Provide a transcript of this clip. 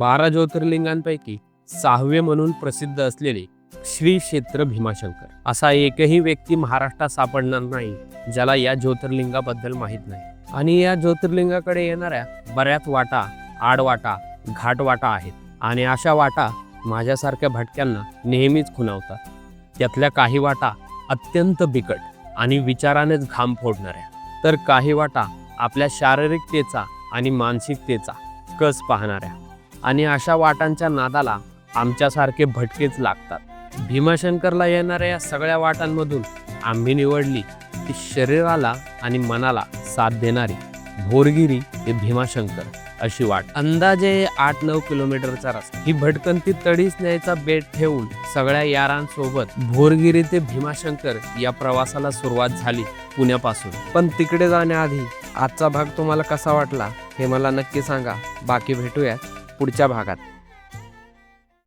बारा ज्योतिर्लिंगांपैकी सहावे म्हणून प्रसिद्ध असलेले श्री क्षेत्र भीमाशंकर. असा एकही व्यक्ती महाराष्ट्रात सापडणार नाही ज्याला या ज्योतिर्लिंगाबद्दल माहीत नाही. आणि या ज्योतिर्लिंगाकडे येणाऱ्या बऱ्याच वाटा आडवाटा घाटवाटा आहेत. आणि अशा वाटा माझ्यासारख्या भटक्यांना नेहमीच खुणावतात. त्यातल्या काही वाटा अत्यंत बिकट आणि विचारानेच घाम फोडणाऱ्या. तर काही वाटा आपल्या शारीरिकतेचा आणि मानसिकतेचा कस पाहणाऱ्या. आणि अशा वाटांच्या नादाला आमच्यासारखे भटकेच लागतात. भीमाशंकरला येणाऱ्या या सगळ्या वाटांमधून आम्ही निवडली ती शरीराला आणि मनाला साथ देणारी भोरगिरी ते भीमाशंकर अशी वाट. अंदाजे आठ नऊ किलोमीटरचा रस्ता. ही भटकंती तडीच न्यायचा बेट ठेवून सगळ्या यारांसोबत भोरगिरी ते भीमाशंकर या प्रवासाला सुरुवात झाली पुण्यापासून. पण तिकडे जाण्याआधी आजचा भाग तुम्हाला कसा वाटला हे मला नक्की सांगा. बाकी भेटूया पुढच्या भागात.